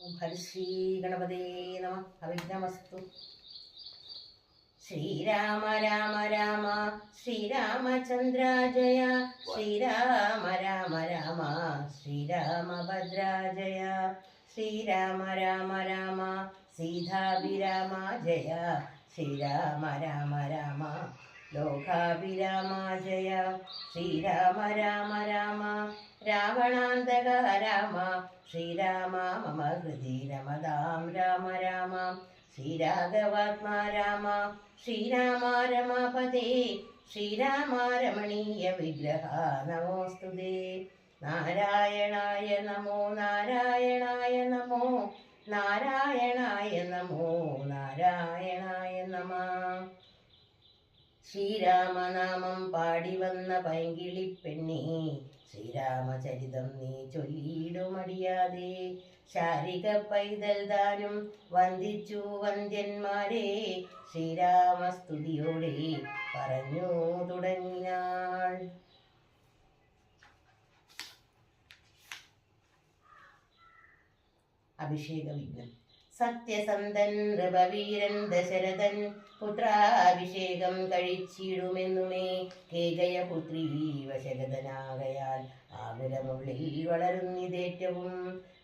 ഹരിശ്രീ ഗണപതേ നമ. അവിഘ്നമസ്തു. ശ്രീരാമ രാമ രാമ ശ്രീരാമചന്ദ്ര ജയ ശ്രീരാമ രാമ രാമ ശ്രീരാമഭദ്ര ശ്രീരാമ രാമ രാമ സീതാഭിരാമ ജയ ശ്രീരാമ രാമ രാമ ലോകാഭിരാമ ജയ ശ്രീരാമ രാമ രാമ രാവണാന്തക രാമ ശ്രീരാമ മമ ഹൃദി രമതാം രാമ രാമ ശ്രീരാഘവാത്മാ രാമ ശ്രീരാമ രമാപതേ ശ്രീരാമ രമണീയ വിഗ്രഹ നമോസ്തുതേ നാരായണായ നമോ നാരായണായ നമോ നാരായണായ നമോ നാരായണായ നമ. ശ്രീരാമനാമം പാടി വന്ന പൈങ്കിളി പെണ്ണി ശ്രീരാമചരിതം നീ ചൊല്ലിയിടുമടിയാതെ. ശാരിക പൈതൽ ദാനും വന്ദിച്ചു വന്ദ്യന്മാരെ ശ്രീരാമസ്തുതിയോടെ പറഞ്ഞു തുടങ്ങിനാൾ. അഭിഷേക വിഘ്നം സത്യസന്ധൻ നൃപവീരൻ ദശരഥൻ പുത്രാഭിഷേകം കഴിച്ചിടുമെന്നുമേ കേകയപുത്രി വശരഥനാകയാൽ ആകുലമുള്ളിൽ വളരുന്നിതേറ്റവും.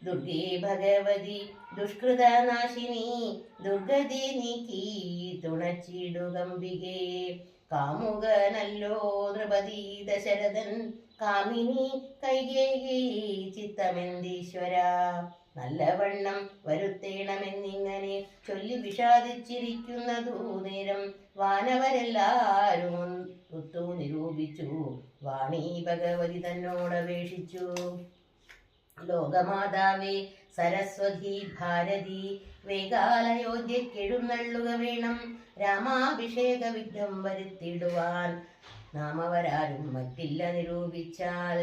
ദുർഗേ ഭഗവതി ദുഷ്കൃതനാശിനി ദുർഗതി നീക്കി തുണച്ചിടുകമ്പികേ കാമുകനല്ലോ നൃപതി ദശരഥൻ കാമിനി കൈകേകി ചിത്തമെന്തീശ്വര? നല്ലവണ്ണം വരുത്തേണമെന്നിങ്ങനെ ചൊല്ലി വിഷാദിച്ചിരിക്കുന്നതു നേരം വാനവരെല്ലാരും ഒത്തു നിരൂപിച്ചു. വാണി ഭഗവതി തന്നോടപേക്ഷിച്ചു ലോകമാതാവേ സരസ്വതി ഭാരതി വേഗാലയോധ്യക്കെഴുന്നള്ളുക വേണം. രാമാഭിഷേക വിഘ്നം വരുത്തിടുവാൻ നാമവരാരും മറ്റില്ല നിരൂപിച്ചാൽ.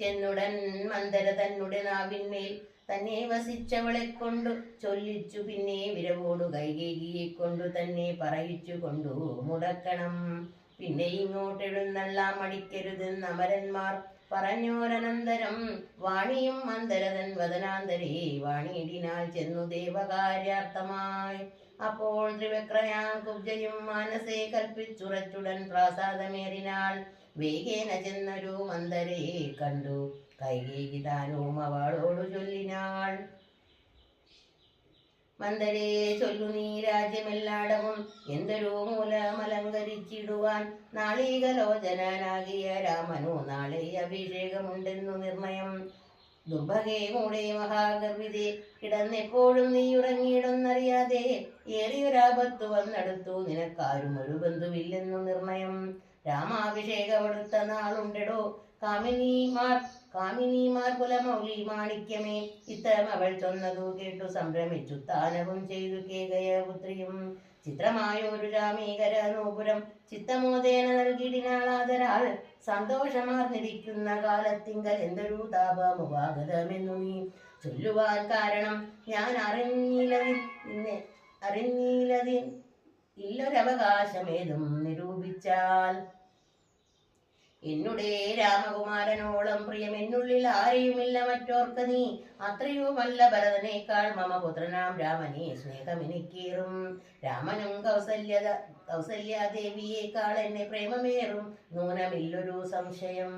ചെന്നുടൻ മന്ദര തന്നുടെ നാവിന്മേൽ തന്നെ വസിച്ചവളെ കൊണ്ടു ചൊല്ലിച്ചു പിന്നെ വിരവോടു കൈകേകിയെ കൊണ്ടു തന്നെ പറയിച്ചു കൊണ്ടു മുടക്കണം. പിന്നെ ഇങ്ങോട്ടെഴുന്നള്ളാൻ അടിക്കരുതെന്ന് അമരന്മാർ പറഞ്ഞോരനന്തരം വാണിയും മന്ദരതൻ വദനാന്തരേ വാണിയിടിനാൽ ചെന്നു ദേവകാര്യാർത്ഥമായി. അപ്പോൾ ത്രിവക്രയാ കുബ്ജയും മാനസേ കൽപ്പിച്ചുറച്ചുടൻ പ്രാസാദമേറിനാൾ വേഗേന ചെന്നൊരു മന്ദരയെ കണ്ടു. കൈകേകി താനും അവളോട് ചൊല്ലിനാൾ. മന്ദരയെ ചൊല്ലു നീ രാജ്യമെല്ലാടവും. എന്തൊരു മൂലമലങ്കരിച്ചിടുവാൻ. നാളീകലോചനാകിയ രാമനു നാളെ അഭിഷേകമുണ്ടെന്നു നിർണയം. ദുർഭഗേ മൂടെ മഹാഗർഭിതെ കിടന്നെപ്പോഴും നീ ഉറങ്ങിയിടുന്നറിയാതെ ഏറിയൊരാപത്തു വന്നെടുത്തു. നിനക്കാരും ഒരു ബന്ധുവില്ലെന്നു നിർണയം. രാമാഭിഷേകമെടുത്ത നാളുണ്ടെടോ കാമിനീമാർ കാമിനീമാർ കുലമൗലി മാണിക്യമേ ഇത്തരം അവൾ ചൊന്നതു കേട്ടു സംഭ്രമിച്ചു താനവും ചെയ്തു കേകയ പുത്രിയും ചിത്രമായൊരു രാമീകര നൂപുരം ചിത്തമോദേന നൽകിടിനാളാതരാൾ സന്തോഷമാർന്നിരിക്കുന്ന കാലത്തിങ്കൽ എന്തൊരു താപമുപാഗതമെന്നു നീ ചൊല്ലുവാൻ കാരണം ഞാൻ അറിഞ്ഞിലതി അറിഞ്ഞിലതി ഇല്ലൊരവകാശമേതും നിരൂപിച്ചാൽ എന്നുടേ രാമകുമാരനോളം പ്രിയം എന്നുള്ളിൽ ആരെയുമില്ല മറ്റോർക്ക് നീ? അത്രയുമല്ല ഭരതനേക്കാൾ മമ പുത്രനാം രാമനെ സ്നേഹമെനിക്കേറും. രാമനും കൗസല്യ കൗസല്യാദേവിയേക്കാൾ എന്നെ പ്രേമമേറും. നൂനമില്ലൊരു സംശയം.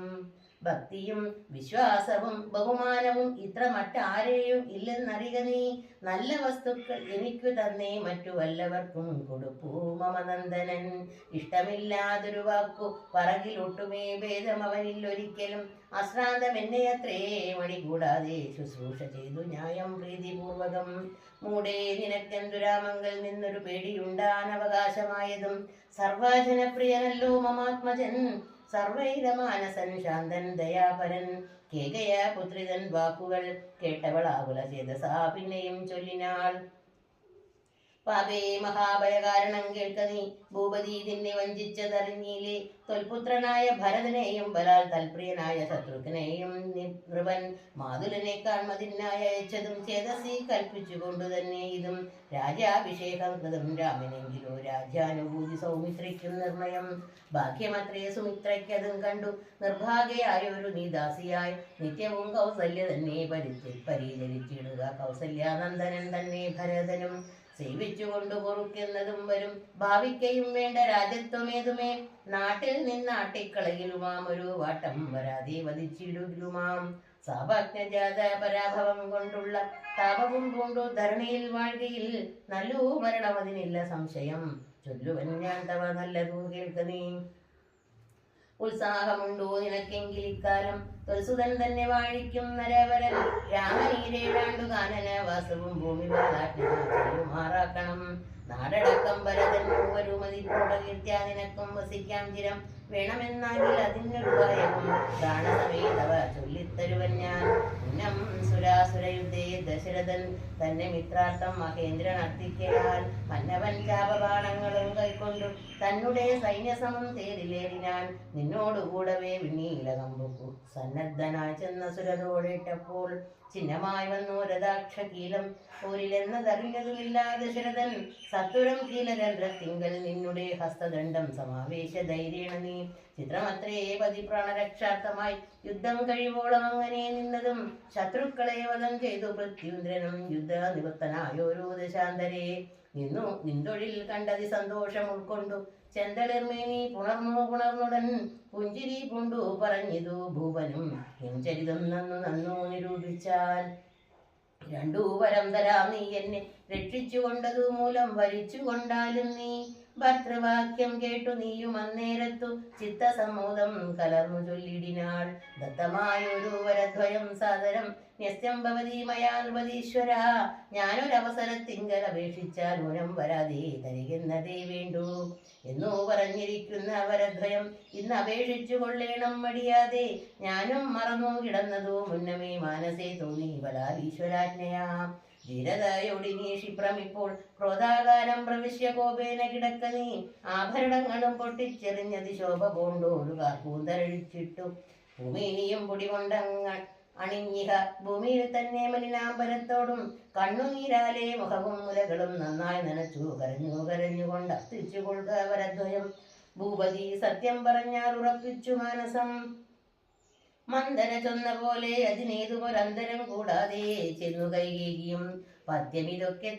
ഭക്തിയും വിശ്വാസവും ബഹുമാനവും ഇത്ര മറ്റാരെയും ഇല്ലെന്നറിയുക നീ. നല്ല വസ്തുക്കൾ എനിക്ക് തന്നേ. മറ്റു വല്ലവർക്കും കൊടുപ്പൂ മമനന്ദനൻ. ഇഷ്ടമില്ലാതൊരു വാക്കു പറകിലൊട്ടുമേ ഭേദം അവനിൽ ഒരിക്കലും. അശ്രാന്തം എന്നെ അത്രേ മണി കൂടാതെ ശുശ്രൂഷ ചെയ്തു ന്യായം പ്രീതിപൂർവകം. മൂടേ നിനക്കെന്തുരാമങ്ങൾ നിന്നൊരു പേടിയുണ്ടാൻ അവകാശമായതും സർവജനപ്രിയനല്ലോ മമാത്മജൻ. സർവൈരമാനസൻ ശാന്തൻ ദയാപരൻ. കേകയ പുത്രിതൻ വാക്കുകൾ കേട്ടവൾ ആകുല ചേതസാ പിന്നെയും ചൊല്ലിനാൾ. പാപേ മഹാഭയകാരണം കേൾക്ക നീ. ഭൂപതി നിന്നെ വഞ്ചിച്ചതറിഞ്ഞില്ലേ. തൊൽപുത്രനായ ഭരതനെയും ബലാൽ തൽപ്രിയനായ ശത്രുഘ്നെയും നൃപൻ മാതുലനേക്കാൾ മതിനായ അയച്ചതും ചേതസി കൽപ്പിച്ചുകൊണ്ടു തന്നെ ഇതും രാജാഭിഷേകം കൃതം രാമനെങ്കിലോ രാജാനുഭൂതി സൗമിത്രയ്ക്കും നിർണയം. ഭാഗ്യമത്രേ സുമിത്രയ്ക്കതും കണ്ടു. നിർഭാഗ്യയായൊരു നീദാസിയായി നിത്യവും കൗസല്യ തന്നെ പരിച പരിചരിച്ചിടുക. കൗസല്യാനന്ദനൻ തന്നെ ഭരതനും സേവിച്ചുകൊണ്ട് പൊറുക്കുന്നതും വരും. ഭാവിക്കയും വേണ്ട രാജ്യത്വമേതുമേ? നാട്ടിൽ നിന്നാട്ടിക്കളയിലുമാം ഒരു വാട്ടം വരാതെ വധിച്ചിടുകിലുമാം സാപജ്ഞജാത പരാഭവം കൊണ്ടുള്ള താപവും കൊണ്ടു ധരണിയിൽ വാഴുകയിൽ നല്ലൂ മരണമതിനില്ല സംശയം. ചൊല്ലുവൻ ഞാൻ തവ നല്ലതു കേൾക്കുന്നേ. ഉത്സാഹമുണ്ടോ നിനക്കെങ്കിൽ ഇക്കാലം? തൊൽസുതൻ തന്നെ വാഴിക്കും നരവരൻ. രാമനീരേഴാണ്ടു കാനന വാസവും ഭൂമി മാറാക്കണം. നാടടക്കം ഭരതൻ മൂവരുമതിപ്പോട കീർത്തിയ നിനക്കും വസിക്കാം ചിരം. വേണമെന്നാകിൽ അതിനൊരു ഭയവും. പ്രാണസമേതവ ചൊല്ലിത്തരുവൻ ഞാൻ. ഉന്നം സുരാസുരയുദ്ധേ ദശരഥൻ തന്നെ മിത്രാർത്ഥം മഹേന്ദ്രൻ അർത്ഥിക്കയാൽ മന്നവൻ ശാപബാണങ്ങളും കൈക്കൊണ്ടു തന്നുടേ സൈന്യസമം തേരിലേറിനാൻ നിന്നോടുകൂടവേ വിണ്ണീലകമ്പുക്കു സന്നദ്ധനായി ചെന്ന സുരതോടിട്ടപ്പോൾ ചിഹ്നമായി വന്നു രഥാക്ഷകീലം പോരിലെന്നതറിഞ്ഞതുമില്ല ദശരഥൻ സത്വരം കീലരന്ധ്രത്തിങ്കൽ നിന്നുടെ ഹസ്തദണ്ഡം സമാവേശ ധൈര്യേണ നീ. ചിത്രമത്രേ പതി പ്രാണരക്ഷാർത്ഥമായി യുദ്ധം കഴിവോളം അങ്ങനെ നിന്നതും ശത്രുക്കളെ വധം ചെയ്തു പ്രത്യുന്ദ്രനും യുദ്ധ നിവൃത്തനായോരോ ദശാന്തരേ. നിന്നു നിന്തൊഴിൽ കണ്ടതി സന്തോഷം ഉൾക്കൊണ്ടു. ചെന്തളിർമേനി പുണർന്നു പുണർന്നുടൻ പുഞ്ചിരി കൊണ്ടു പറഞ്ഞിതു ഭൂപനും എൻ ചരിതം നന്നു നന്നു നിരൂപിച്ചാൽ. രണ്ടു വരം തരാം നീ എന്നെ രക്ഷിച്ചുകൊണ്ടതു മൂലം വരിച്ചുകൊണ്ടാലും നീ ഭർത്തൃവാക്യം കേട്ടു നീയും അന്നേരത്തു ചിത്തസമ്മോദം കലർന്നു ചൊല്ലിടിനാൾ. ദത്തമായൊരു വരദ്വയം സാദരം. ന്യസ്യം ഭവതി മയാൽപതീശ്വര ഞാനൊരവസരത്തിങ്കൽ അപേക്ഷിച്ചാൽ മുനം വരാതെ തരികുന്നതേ വേണ്ടു എന്നു പറഞ്ഞിരിക്കുന്ന വരദ്വയം. ഇന്ന് അപേക്ഷിച്ചു കൊള്ളേണം മടിയാതെ. ഞാനും മറന്നു കിടന്നതു മുന്നമേ മാനസേ തോന്നി ബലാലീശ്വരാജ്ഞയാ ധീരതയോടിനി ക്ഷിപ്രം ഇപ്പോൾ ക്രോധാകാരം പ്രവിശ്യ കോപേന കിടക്ക നീ ആഭരണങ്ങളും പൊട്ടിച്ചെറിഞ്ഞത് ശോഭ പോണ്ടോടു കാർക്കൂന്തരഴിച്ചിട്ടു ഭൂമിനിയും പൊടി കൊണ്ടങ്ങ അണിഞ്ഞിഹ. ഭൂമിയിൽ തന്നെ മലിനാമ്പരത്തോടും കണ്ണുനീരാലെ മുഖവും മുലകളും നന്നായി നനച്ചു കരഞ്ഞു കരഞ്ഞുകൊണ്ട് അർത്തിച്ചു കൊള്ളുക ഭൂപതി സത്യം പറഞ്ഞാൽ ഉറപ്പിച്ചു മാനസം. മന്ദന ചൊന്ന പോലെ അതിനേതുമൊരന്തരം കൂടാതെ ചെന്നു കൈകേകിയും പദ്യമിതൊക്കെ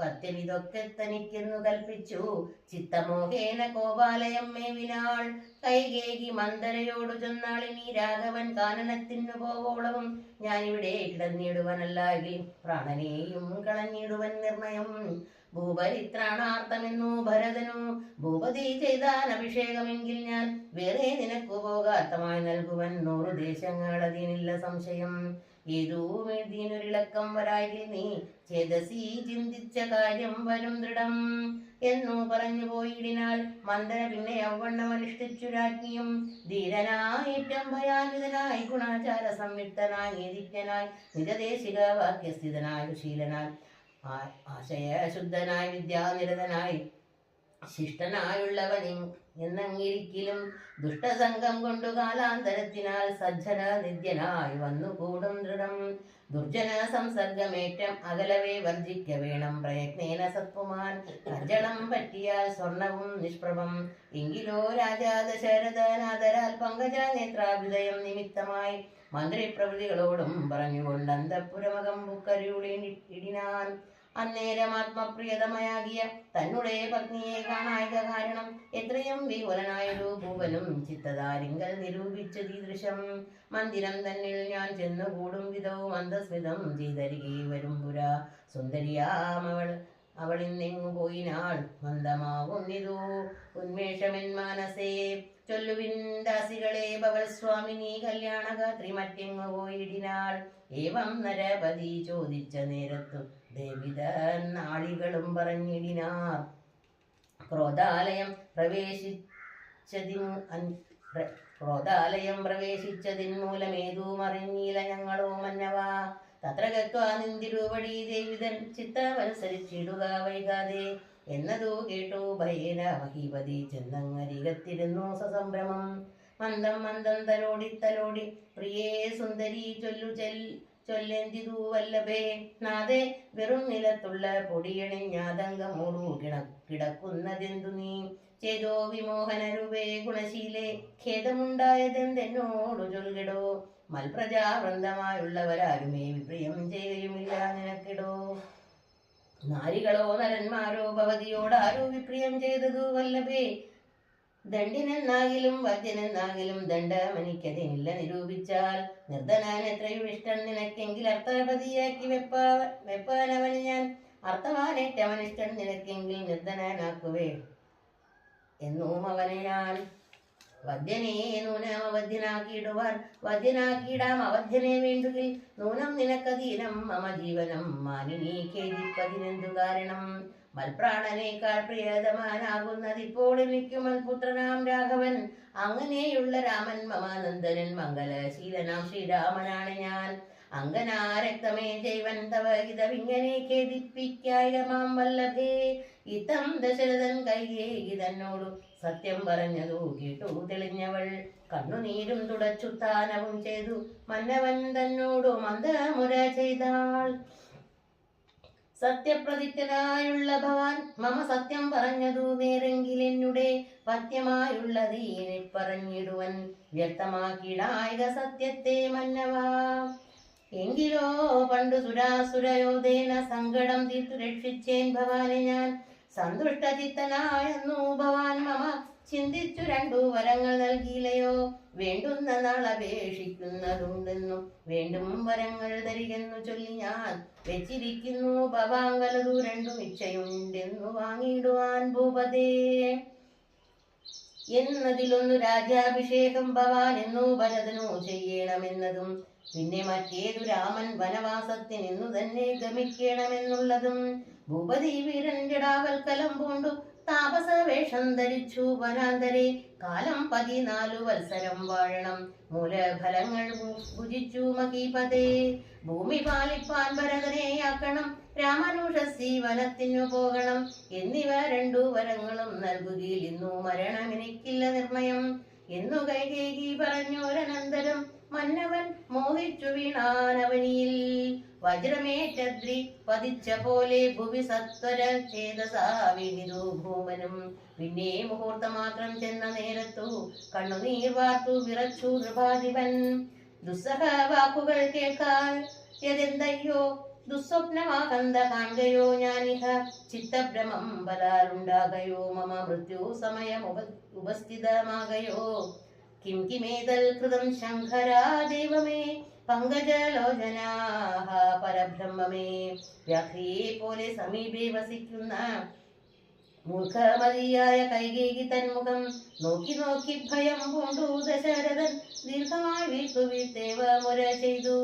പ- പദ്യമിതൊക്കെ തനിക്കെന്നു കൽപ്പിച്ചു. ചിത്തമോഹേന ഗോപാലയം വിനാൾ. കൈകേകി മന്ദരയോടു ചെന്നാളിനി രാഘവൻ കാനനത്തിനു പോവോളവും. ഞാനിവിടെ കിടന്നിടുവനല്ലാകിൽ പ്രാണനെയും കളഞ്ഞിടുവൻ നിർണയം. ഭൂപരിത്രാണാർത്ഥമെന്നു ഭരതനു ഭൂപതി ചെയ്താൻ അഭിഷേകമെങ്കിൽ ഞാൻ വേറെ നിനക്കു പോകാത്തമായി നൽകുവൻ നൂറു ദേശങ്ങൾ അതിനില്ല സംശയം. ഏതൂമെഴുതിനൊരിളക്കം വരായി നീ ചേതസി ചിന്തിച്ച കാര്യം വരും ദൃഢം എന്നു പറഞ്ഞു പോയിടിനാൽ മന്ദന പിന്നെ യൗവണ്ണം അനുഷ്ഠിച്ചു രാജ്ഞിയും. ധീരനായേറ്റം ഭയാനിതനായി ഗുണാചാര സംയുക്തനായി നീതിജ്ഞനായി നിജദേശിക വാക്യസ്ഥിതനായ ശീലനായി ആ- ആശയശുദ്ധനായി വിദ്യാനിരതനായി ശിഷ്ടനായുള്ളവൻ എന്നങ്ങിരിക്കലും ദുഷ്ടസംഘം കൊണ്ടു കാലാന്തരത്തിനാൽ സജ്ജന നിത്യനായി വന്നുകൂടും ദൃഢം. ദുർജന സംസർഗമേറ്റം അകലവേ വർജിക്ക വേണം. പ്രയത്നേന സത്പുമാൻ കജ്ജണം പറ്റിയാൽ സ്വർണവും നിഷ്പ്രഭം. എങ്കിലോ രാജാ ദശരഥനാദരാൽ പങ്കജ നേത്രാഭ്യുദയം നിമിത്തമായി മന്ത്രിപ്രവൃതികളോടും പറഞ്ഞുകൊണ്ട് അന്തപുരമകം ബുക്കരുളി ഇടിനാൻ അന്നേരം ആത്മപ്രിയതമയാകിയ തന്നുടേ പത്നിയെ കാണായിക കാരണം എത്രയും വിപുലനായൊരു ഭൂപനും ചിത്തതാരിങ്കൽ നിരൂപിച്ചു ദീദൃശം. മന്ദിരം തന്നിൽ ഞാൻ ചെന്നുകൂടും വിധവും അന്തസ്മിതം ചെയ്തരികെ വരും പുര സുന്ദരിയാമവൾ അവളിന്നെങ്ങു പോയിനാൾ മന്ദമാകുന്നിതു ഉന്മേഷമെൻ മാനസേ ചൊല്ലുവിൻ ദാസികളെ ഭവൽ സ്വാമിനി കല്യാണകാത്രി മറ്റെങ്ങു പോയിടിനാൾ. ഏവം നരപതി ചോദിച്ച നേരത്തു ദേവിത നാളികളും പറഞ്ഞിടിനാർ. ക്രോധാലയം പ്രവേശിച്ചതിൻ അൻ- പ്ര- ക്രോധാലയം പ്രവേശിച്ചതിൻ മൂലമേതും അറിഞ്ഞില്ല ഞങ്ങളോ മന്നവാ. തത്ര ഗത്വാ നിന്തിരുവടി ദേവിതൻ ചിത്തമനുസരിച്ചിടുക വൈകാതെ. എന്നതു കേട്ടു ഭയേന മഹീപതി ചെന്നങ്ങരികത്തിരുന്നു സസംഭ്രമം. മന്ദം മന്ദം തലോടി തലോടി പ്രിയേ സുന്ദരി ചൊല്ലു ചെൽ ചൊല്ലെന്തിതു വല്ലഭേ? നാദേ വെറും നിലത്തുള്ള പൊടിയണിഞ്ഞാതങ്കമൂടു കിട കിടക്കുന്നതെന്തു നീ? ചേതോ വിമോഹനരുവേ ഗുണശീലെ ഖേദമുണ്ടായതെന്തെന്നോടു ചൊല്ലിടോ? മൽപ്രജാവൃന്ദമായുള്ളവരാരുമേ വിപ്രിയം ചെയ്യുകയുമില്ല നിനക്കിടോ? നാരികളോ നരന്മാരോ ഭവതിയോടാരോ വിപ്രിയം ചെയ്തതു വല്ലഭേ? ദണ്ഡിനെന്നാകിലും വജ്ജനെന്നാകിലും ദണ്ഡമനിക്കതിനില്ല നിരൂപിച്ചാൽ. നിർദ്ധനാൻ എത്രയും ഇഷ്ടം നിനക്കെങ്കിൽ അർത്ഥപതിയാക്കി വെപ്പാ വെപ്പാനവന് ഞാൻ. അർത്ഥമാനേറ്റവനിഷ്ടം നിനക്കെങ്കിൽ നിർദ്ധനാനാക്കുവേ എന്നും അവനെ ഞാൻ വദ്യനെ നൂനം അവധ്യനാക്കിയിടുവാൻ വദ്യനാക്കിയിടാം അവധ്യനെ വേണ്ടുകിൽ നൂനം നിനക്കതീനം മമ ജീവനം മാനിനി ഖേദിപ്പതിനെന്തു കാരണം? മൽപ്രാണനേക്കാൾ പ്രിയതമാനാകുന്നതിപ്പോൾ എനിക്കും മൽപുത്രനാം രാഘവൻ. അങ്ങനെയുള്ള രാമൻ മമാനന്ദനൻ മംഗലശീലനാം ശ്രീരാമനാണ് ഞാൻ. അങ്കനാരക്തമേ ജൈവൻ തവ ഇതവിങ്ങനെ ഖേദിപ്പിക്കായ മാം വല്ലഭേ. ഇത്തം ദശരഥൻ കൈകേ തന്നോടു സത്യം പറഞ്ഞതു കേട്ടു തെളിഞ്ഞവൾ. കണ്ണുനീരും തുടച്ചു താനവും ചെയ്തു. മന്നവൻ തന്നോടു മന്ദമുര ചെയ്താൾ. സത്യപ്രതിജ്ഞനായുള്ള ഭവാൻ മമ സത്യം പറഞ്ഞതു നേരെങ്കിൽ എന്നുടെ പത്യമായുള്ളതീനെ പറഞ്ഞിടുവൻ. വ്യക്തമാക്കിടായക സത്യത്തെ മന്നവാ. എങ്കിലോ പണ്ടു സുരാസുരയോധേന സങ്കടം തീർത്തു രക്ഷിച്ചേൻ ഭവാനെ ഞാൻ. സന്തുഷ്ടചിത്തനായെന്നു ഭവാൻ മമ ചിന്തിച്ചു രണ്ടു വരങ്ങൾ നൽകിയില്ലയോ? വേണ്ടുന്ന നാൾ അപേക്ഷിക്കുന്നതുണ്ടെന്നു. വേണ്ടും വരങ്ങൾ തരികെന്നു ചൊല്ലി ഞാൻ വെച്ചിരിക്കുന്നു. ഭവാങ്കലതു രണ്ടും ഇച്ഛയുണ്ടെന്നു വാങ്ങിയിടുവാൻ ഭൂപതേ. എന്നതിലൊന്നു രാജാഭിഷേകം ഭവാൻ എന്നു ഭരതനു ചെയ്യണമെന്നതും പിന്നെ മറ്റേതു രാമൻ വനവാസത്തിനെന്നു തന്നെ ഗമിക്കണമെന്നുള്ളതും. ഭൂപതി വീരൻകിടാവൽ കലം പൂണ്ടു. താപസ വേഷം ധരിച്ചു വനാന്തരെ. കാലം പതിനാലു വത്സരം വാഴണം. മൂലഫലങ്ങൾ ഭുജിച്ചു മഹീപതേ. ഭൂമി പാലിപ്പാൻ ഭരതനെയാക്കണം. രാമനുഷസി വനത്തിനു പോകണം. എന്നിവ രണ്ടു വരങ്ങളും നൽകുകയിൽ ഇന്നു മരണം എനിക്കില്ല നിർണയം. എന്നു കൈകേകി പറഞ്ഞോരനന്തരം. മന്നവൻ മോഹിച്ചു വീണാനവനിയിൽ. വജ്രമേറ്റദ്രി പതിച്ച പോലെ ഭുവി സത്വര ഭൂമനും പിന്നെ മുഹൂർത്തമാത്രം ചെന്ന നേരത്തു കണ്ണുനീർ വാർത്തു വിറച്ചു നൃപാധിപൻ ദുസ്സഹ വാക്കുകൾ കേൾക്കാൻ യതെന്തയ്യോ? ദുസ്വപ്നമാകന്ത കാണുകയോ ഞാനിഹ? ചിത്തഭ്രമം ബലാലുണ്ടാകയോ? മമ മൃത്യു സമയം ഉപ ഉപസ്ഥിതമാകയോ? കിം കിമേതൽ കൃതം ശങ്കരാ ദൈവമേ പങ്കജലോചനാഹ പരബ്രഹ്മമേ. വ്യാഘ്രിയെ പോലെ സമീപേ വസിക്കുന്ന മൂർഖമതിയായ കൈകേകി തന്മുഖം നോക്കി നോക്കി ഭയം പൂണ്ടു ദശരഥൻ ദീർഘമായി വീർത്തു വീഴ്ത്തേവ മുര ചെയ്തു.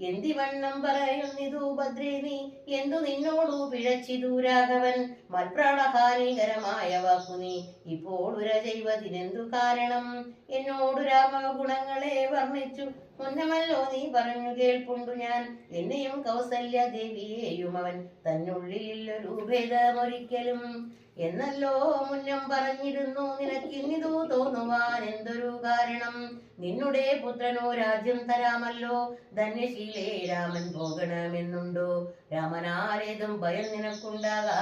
എന്തിവണ്ണം പറയുന്നിതു ഭദ്രേ നീ എന്തു നിന്നോടു പിഴച്ചിതു രാഘവൻ മൽപ്രാണഹാനികരമായ വാക്കു നീ ഇപ്പോൾ ഉര ചെയ്വതിനെന്തു കാരണം? എന്നോടു രാമഗുണങ്ങളെ വർണിച്ചു. മുന്നമല്ലോ നീ പറഞ്ഞു കേൾപ്പുണ്ടു ഞാൻ. എന്നെയും കൗസല്യ ദേവിയെയും അവൻ തന്നുള്ളിലൊരു ഭേദമൊരിക്കലും. എന്നല്ലോ മുന്നം പറഞ്ഞിരുന്നു നിനക്കിന്നിതു തോന്നുവാൻ എന്തൊരു കാരണം? നിന്നുടെ പുത്രനോ രാജ്യം തരാമല്ലോ. ധന്യശീലേ രാമൻ പോകണമെന്നുണ്ടോ? രാമനാരേതും ഭയം നിനക്കുണ്ടാകാ.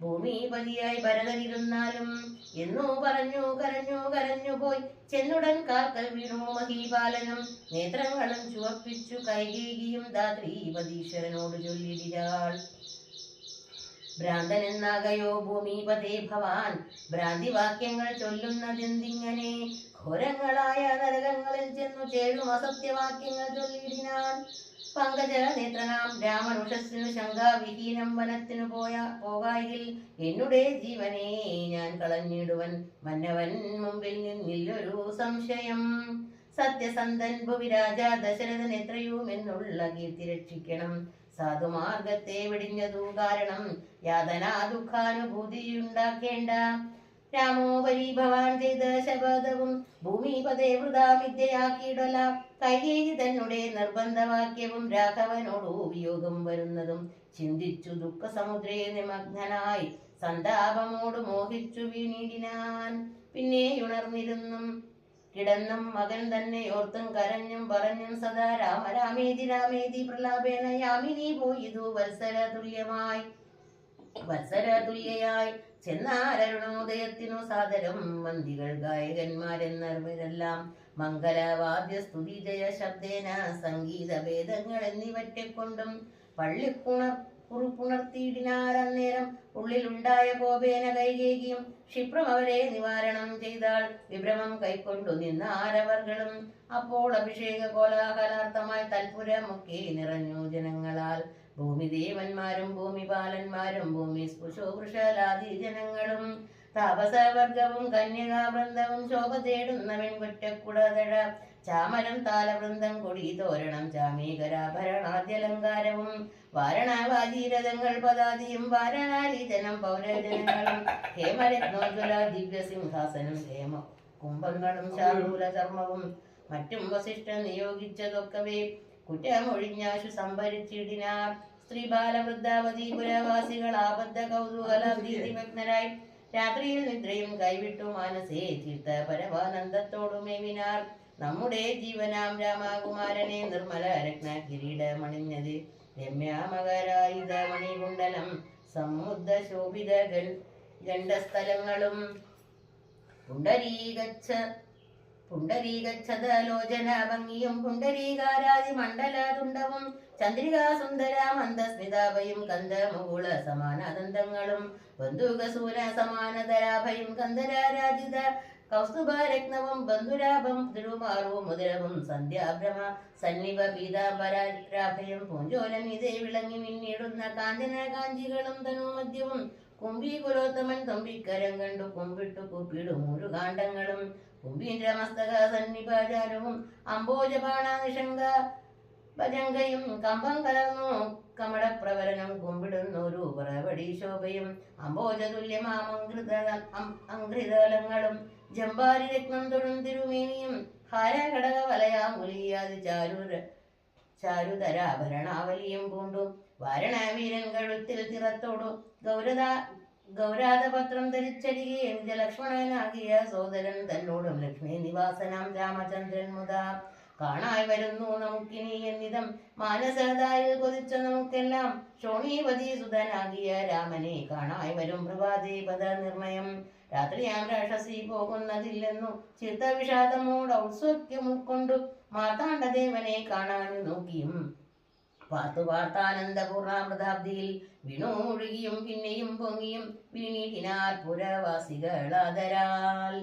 ഭൂമിപതിയായി ഭരതനിരുന്നാലും എന്നു പറഞ്ഞു കരഞ്ഞു കരഞ്ഞു പോയി. ചെന്നുടൻ കാക്കൽ വീണു മഹീപാലനം. നേത്രങ്ങളും ചുവപ്പിച്ചു കൈകേകിയും ധാത്രീപതീശ്വരനോട് ചൊല്ലിടിരാൾ ഭൂമി ഭൂമിപതേ ഭവാൻ. ഭ്രാന്തി വാക്യങ്ങൾ ചൊല്ലുന്നതെന്തിങ്ങനെ? ഘോരങ്ങളായ നരകങ്ങളിൽ ചെന്നു ചേഴും അസത്യവാക്യങ്ങൾ ചൊല്ലിടിനാൻ പങ്കജ രാമരുഷസ്സിനു ശങ്കാവിഹീനം വനത്തിനു പോയ പോകായിൽ എന്നുടെ ജീവനെ ഞാൻ കളഞ്ഞിടുവൻ മന്നവൻ മുമ്പിൽ നിന്നില്ലൊരു സംശയം. സത്യസന്ധൻ ഭുവിരാജ ദശരഥൻ എത്രയും എന്നുള്ള കീർത്തി രക്ഷിക്കണം. സാധുമാർഗത്തെ വെടിഞ്ഞതു കാരണം യാതനാ ദുഃഖാനുഭൂതിയുണ്ടാക്കേണ്ട രാമോപരി ഭവാൻ ചെയ്ത ശപഥവും ഭൂമിപതേ വൃതാ വിദ്യയാക്കിയിടലാം കൈകേരി തന്നെ നിർബന്ധവാക്യവും രാഘവനോട് ഉപയോഗം വരുന്നതും ചിന്തിച്ചു ദുഃഖസമുദ്രേ നിമഗ്നനായി സന്താപമോട് മോഹിച്ചു വീണിടിനാൻ. പിന്നെ ഉണർന്നിരുന്നു കിടന്നും മകൻ തന്നെ ഓർത്തും കരഞ്ഞും പറഞ്ഞും സദാ രാമ രാമേതി രാമേതി പ്രലാപേന യാമിനി പോയിതു വത്സര തുല്യമായി വത്സര തുല്യയായി. ചെന്നാരരുണോദയത്തിനു സാദരം മന്ദികൾ ഗായകന്മാരെന്നർവരെല്ലാം മംഗലവാദ്യ സ്തുതി ജയ ശബ്ദേന സംഗീത ഭേദങ്ങൾ എന്നിവറ്റെ കൊണ്ടും പള്ളിക്കുണർ കുറുപ്പുണർത്തിയിടിനാരന്നേരം ഉള്ളിലുണ്ടായ കോപേന കൈകേകിയും ക്ഷിപ്രം അവരെ നിവാരണം ചെയ്താൽ വിഭ്രമം കൈക്കൊണ്ടു നിന്നാരവർകളും അപ്പോൾ അഭിഷേക കോലാഹലാർത്ഥമായി തൽപുരമൊക്കെ നിറഞ്ഞു ജനങ്ങളാൽ ഭൂമിദേവന്മാരും ഭൂമിപാലന്മാരും ഭൂമി സ്പുശോവൃഷലാദി ജനങ്ങളും താപസവർഗവും കന്യകാവൃന്ദവും ശോഭ തേടുന്ന വെൺകുറ്റക്കുടതഴ ചാമരം താലവൃന്ദം കൊടി തോരണം ചാമീകരാഭരണാദ്യലങ്കാരവും വാരണാവാജീരഥങ്ങൾ പദാതിയും വാരണാരീജനം പൗരജനങ്ങളും ഹേമരത്നോജ്വല ദിവ്യസിംഹാസനം ഹേമ കുംഭങ്ങളും ശാർദൂല ചർമ്മവും മറ്റും വസിഷ്ഠ നിയോഗിച്ചതൊക്കവേ കുറ്റമൊഴിഞ്ഞാശു സംഭരിച്ചിടിനാർ സ്ത്രീ ബാലവൃദ്ധാവതി പുരവാസികൾ ആബദ്ധ കൗതൂഹല ഭീതിമഗ്നരായി രാത്രിയിൽ നിദ്രയും കൈവിട്ടു മാനസേ തീർത്ഥ പരമാനന്ദത്തോടുമേവിനാർ നമ്മുടെ ജീവനാം രാമകുമാരനെ നിർമ്മല രത്ന കിരീടമണിഞ്ഞത് രമ്യാമകരായുധ മണികുണ്ടലം സമുദ്ര ശോഭിത ഗണ്ഡസ്ഥലങ്ങളും പുണ്ടരീകച്ച പുണ്ടരീകച്ഛതലോചന ഭംഗിയും പുണ്ടരീകാരാതി മണ്ഡലതുണ്ടവും ചന്ദ്രികാ സുന്ദര മന്ദസ്മിതാഭയും കന്ദമുകുള സമാനദന്തങ്ങളും ബന്ധുകസൂര സമാനതരാഭയും കന്ദരാരാജിത കൗസ്തുഭരത്നവും ബന്ധുരാഭം തിരുമാറും മുതിരവും സന്ധ്യാഭ്രമ സന്നിവ പീതാംബരാഭയും പൂഞ്ചോലമിതേ വിളങ്ങി മിന്നിടുന്ന കാഞ്ചന കാഞ്ചികളും തനുമദ്യവും കുമ്പി കുലോത്തമൻ തുമ്പിക്കരം കണ്ടു കുമ്പിട്ടു കുപ്പിടും ഒരു കുമ്പീന്ദ്രമസ്തക സന്നിപാചാരവും അംബോജപാണ നിഷങ്ക ഭജങ്കയും കമ്പം കലർന്നു. കമടപ്രവരനം കുമ്പിടുന്നൊരു പറവടി ശോഭയും അംബോജതുല്യമാമൃത അംഘൃതലങ്ങളും ജമ്പാരി രത്നം തൊഴും തിരുമേനിയും ഹാരഘടക വലയാമുലിയാതി ചാരുര ചാരുതരാഭരണാവലിയും പൂണ്ടു വാരണവീരൻ കഴുത്തിൽ തിറത്തോടു ഗൗരത ഗൗരാതപത്രം ധരിച്ചരികെ ലക്ഷ്മണനാകിയ സോദരൻ തന്നോടും ലക്ഷ്മി നിവാസനാം രാമചന്ദ്രൻ മുതാ. കാണായി വരുന്നു നമുക്കിനി എന്നിതം. മാനസഹതായിൽ കൊതിച്ച നമുക്കെല്ലാം. ശോണീവതി സുതനാകിയ രാമനെ കാണായി വരും പ്രഭാതീപത നിർണയം. രാത്രിയാം രാക്ഷസി പോകുന്നതില്ലെന്നു ചിത്തവിഷാദമോട് ഔത്സുഖ്യം ഉൾക്കൊണ്ടു മാർത്താണ്ഡദേവനെ കാണാൻ നോക്കിയും പാർത്തു പാർത്താനന്ദപൂർണാമൃതാബ്ദിയിൽ വിണോഴുകിയും പിന്നെയും പൊങ്ങിയും വീണീട്ടിനാൽ പുരവാസികളാദരാൽ